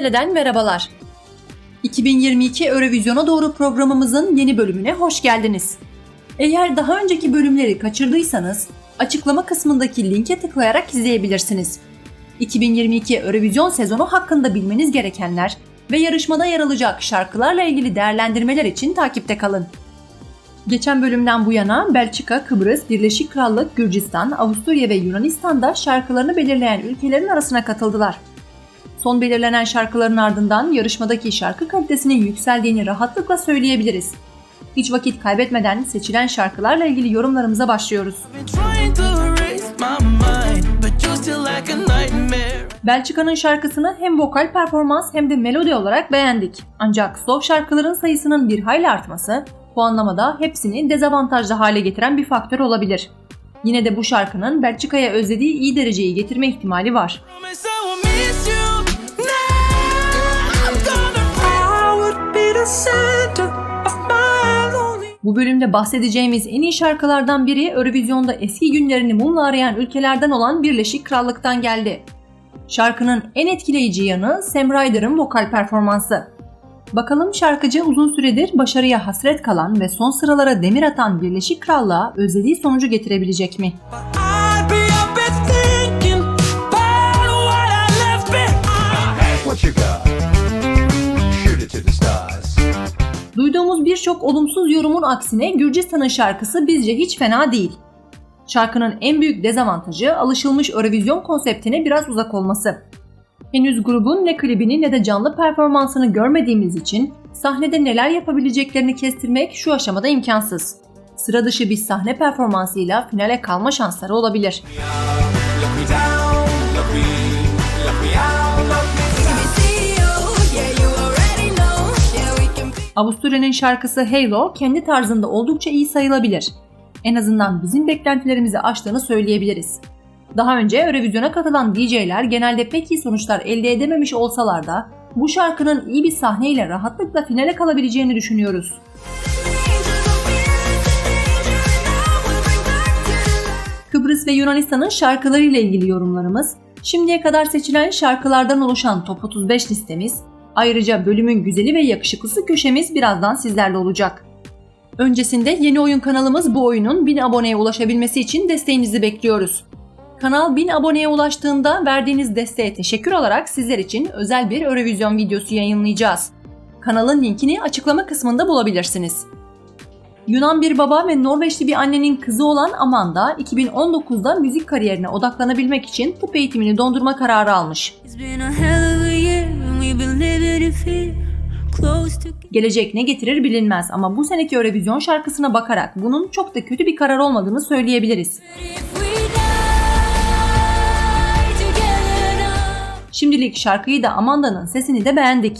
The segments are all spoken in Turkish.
Meseleden merhabalar. 2022 Eurovision'a doğru programımızın yeni bölümüne hoş geldiniz. Eğer daha önceki bölümleri kaçırdıysanız açıklama kısmındaki linke tıklayarak izleyebilirsiniz. 2022 Eurovision sezonu hakkında bilmeniz gerekenler ve yarışmada yer alacak şarkılarla ilgili değerlendirmeler için takipte kalın. Geçen bölümden bu yana Belçika, Kıbrıs, Birleşik Krallık, Gürcistan, Avusturya ve Yunanistan'da şarkılarını belirleyen ülkelerin arasına katıldılar. Son belirlenen şarkıların ardından yarışmadaki şarkı kalitesinin yükseldiğini rahatlıkla söyleyebiliriz. Hiç vakit kaybetmeden seçilen şarkılarla ilgili yorumlarımıza başlıyoruz. Belçika'nın şarkısını hem vokal performans hem de melodi olarak beğendik. Ancak slow şarkıların sayısının bir hayli artması puanlamada hepsini dezavantajlı hale getiren bir faktör olabilir. Yine de bu şarkının Belçika'ya özlediği iyi dereceyi getirme ihtimali var. Bu bölümde bahsedeceğimiz en iyi şarkılardan biri Eurovision'da eski günlerini mumla arayan ülkelerden olan Birleşik Krallık'tan geldi. Şarkının en etkileyici yanı Sam Ryder'ın vokal performansı. Bakalım şarkıcı uzun süredir başarıya hasret kalan ve son sıralara demir atan Birleşik Krallığa özlediği sonucu getirebilecek mi? I'd birçok olumsuz yorumun aksine Gürcistan'ın şarkısı bizce hiç fena değil. Şarkının en büyük dezavantajı alışılmış Eurovision konseptine biraz uzak olması. Henüz grubun ne klibini ne de canlı performansını görmediğimiz için sahnede neler yapabileceklerini kestirmek şu aşamada imkansız. Sıra dışı bir sahne performansıyla finale kalma şansları olabilir. Look Avusturya'nın şarkısı Halo kendi tarzında oldukça iyi sayılabilir. En azından bizim beklentilerimizi aştığını söyleyebiliriz. Daha önce Eurovision'a katılan DJ'ler genelde pek iyi sonuçlar elde edememiş olsalar da bu şarkının iyi bir sahneyle rahatlıkla finale kalabileceğini düşünüyoruz. Kıbrıs ve Yunanistan'ın şarkılarıyla ilgili yorumlarımız, şimdiye kadar seçilen şarkılardan oluşan Top 35 listemiz, ayrıca bölümün güzeli ve yakışıklısı köşemiz birazdan sizlerle olacak. Öncesinde yeni oyun kanalımız bu oyunun 1000 aboneye ulaşabilmesi için desteğinizi bekliyoruz. Kanal 1000 aboneye ulaştığında verdiğiniz desteğe teşekkür olarak sizler için özel bir Eurovision videosu yayınlayacağız. Kanalın linkini açıklama kısmında bulabilirsiniz. Yunan bir baba ve Norveçli bir annenin kızı olan Amanda 2019'da müzik kariyerine odaklanabilmek için tıp eğitimini dondurma kararı almış. Gelecek ne getirir bilinmez ama bu seneki Eurovision şarkısına bakarak bunun çok da kötü bir karar olmadığını söyleyebiliriz. Şimdilik şarkıyı da Amanda'nın sesini de beğendik.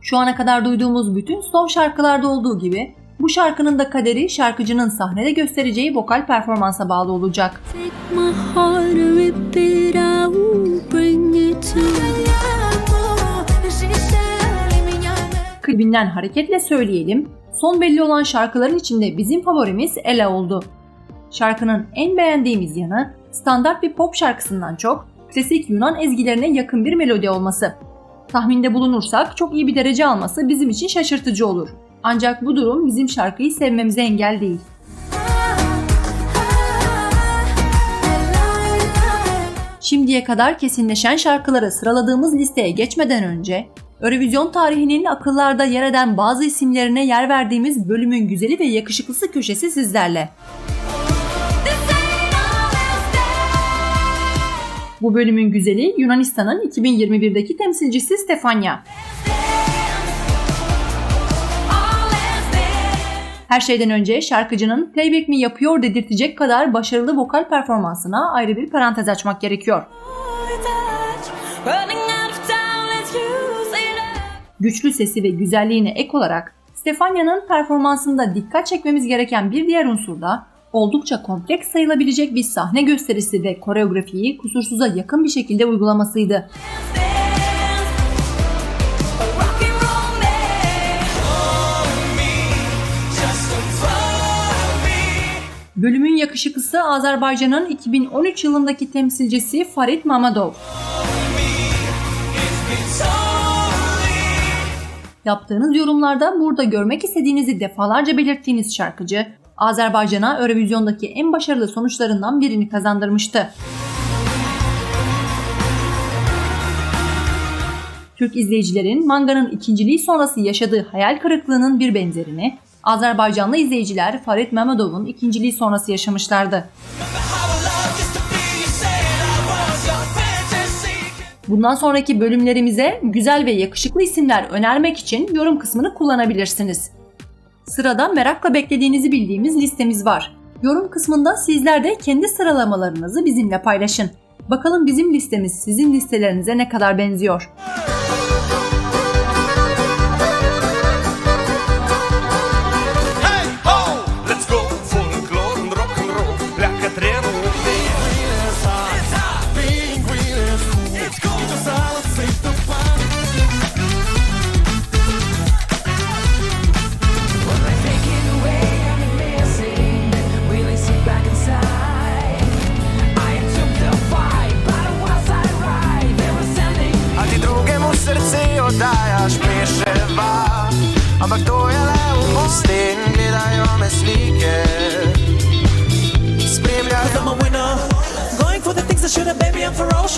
Şu ana kadar duyduğumuz bütün slow şarkılarda olduğu gibi bu şarkının da kaderi şarkıcının sahnede göstereceği vokal performansa bağlı olacak. Take my heart rip it out. Bring it to Klibinden hareketle söyleyelim, son belli olan şarkıların içinde bizim favorimiz Ella oldu. Şarkının en beğendiğimiz yanı standart bir pop şarkısından çok klasik Yunan ezgilerine yakın bir melodi olması. Tahminde bulunursak çok iyi bir derece alması bizim için şaşırtıcı olur. Ancak bu durum bizim şarkıyı sevmemize engel değil. Şimdiye kadar kesinleşen şarkıları sıraladığımız listeye geçmeden önce Eurovision tarihinin akıllarda yer eden bazı isimlerine yer verdiğimiz bölümün güzeli ve yakışıklısı köşesi sizlerle. Bu bölümün güzeli Yunanistan'ın 2021'deki temsilcisi Stefania. Her şeyden önce şarkıcının playback mi yapıyor dedirtecek kadar başarılı vokal performansına ayrı bir parantez açmak gerekiyor. Güçlü sesi ve güzelliğine ek olarak Stefania'nın performansında dikkat çekmemiz gereken bir diğer unsur da oldukça kompleks sayılabilecek bir sahne gösterisi ve koreografiyi kusursuza yakın bir şekilde uygulamasıydı. Bölümün yakışıklısı Azerbaycan'ın 2013 yılındaki temsilcisi Farid Mamadov. Yaptığınız yorumlarda burada görmek istediğinizi defalarca belirttiğiniz şarkıcı, Azerbaycan'a Eurovizyondaki en başarılı sonuçlarından birini kazandırmıştı. Türk izleyicilerin Manga'nın ikinciliği sonrası yaşadığı hayal kırıklığının bir benzerini Azerbaycanlı izleyiciler Farid Mehmedov'un ikinciliği sonrası yaşamışlardı. Bundan sonraki bölümlerimize güzel ve yakışıklı isimler önermek için yorum kısmını kullanabilirsiniz. Sırada merakla beklediğinizi bildiğimiz listemiz var. Yorum kısmında sizler de kendi sıralamalarınızı bizimle paylaşın. Bakalım bizim listemiz sizin listelerinize ne kadar benziyor.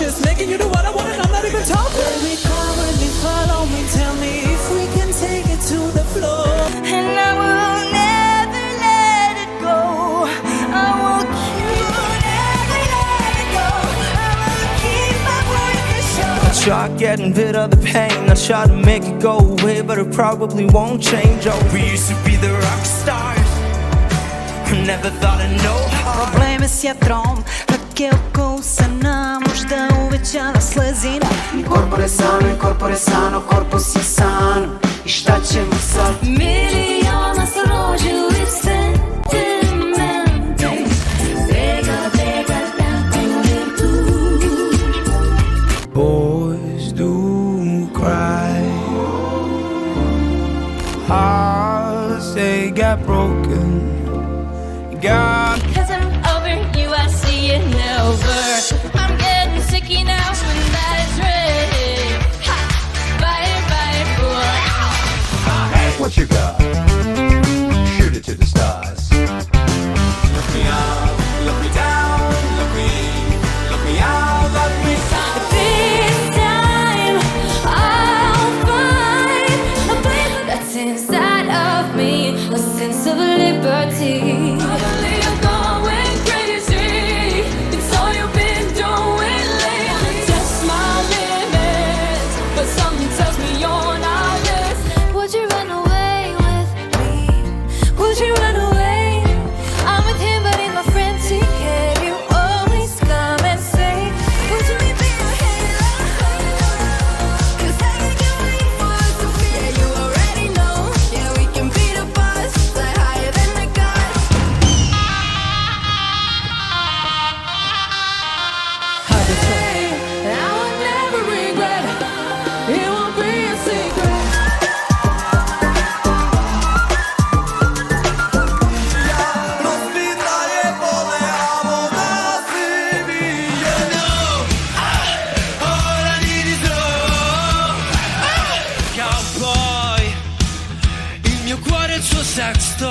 I'm ferocious. Making you do what I want, and I'm not even talking. Baby, come with me, follow me. Tell me if we can take it to the floor. And I will never let it go. I will keep never let it go. I will keep my word for sure. Try getting rid of the pain I try to make it go away But it probably won't change oh, We used to be the rock stars Never thought I'd know how Проблеми с ядром Ruke oko usana, Možda uvećala slezina Ni korpore sano, ni korpore sano Korpus je sano I šta ćemo sad? Miliona srožili se that's the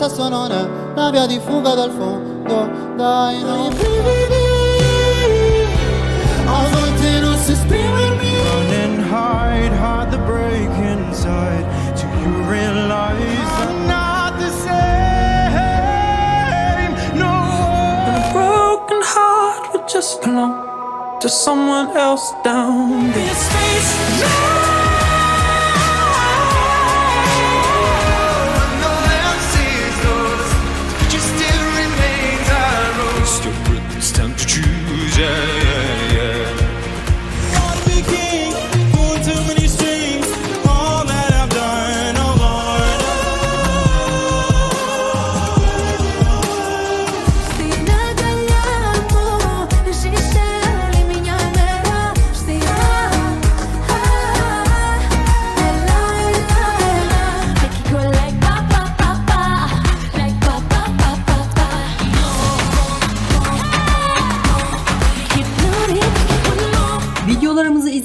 air is what I breathe. Down, down. senza sonora, la via di fuga dal fondo, dai non brividi, a volte non si esprimermi. Run and hide, hide the break inside till you realize I'm not the same. No. A broken heart would just belong to someone else down there. This face, No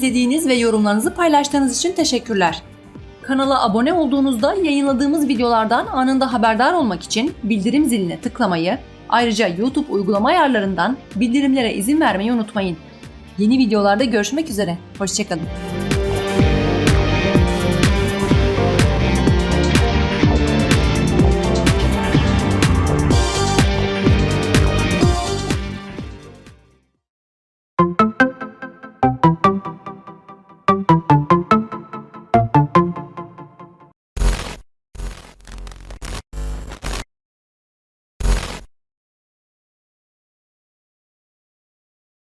izlediğiniz ve yorumlarınızı paylaştığınız için teşekkürler. Kanala abone olduğunuzda yayınladığımız videolardan anında haberdar olmak için bildirim ziline tıklamayı, ayrıca YouTube uygulama ayarlarından bildirimlere izin vermeyi unutmayın. Yeni videolarda görüşmek üzere. Hoşçakalın.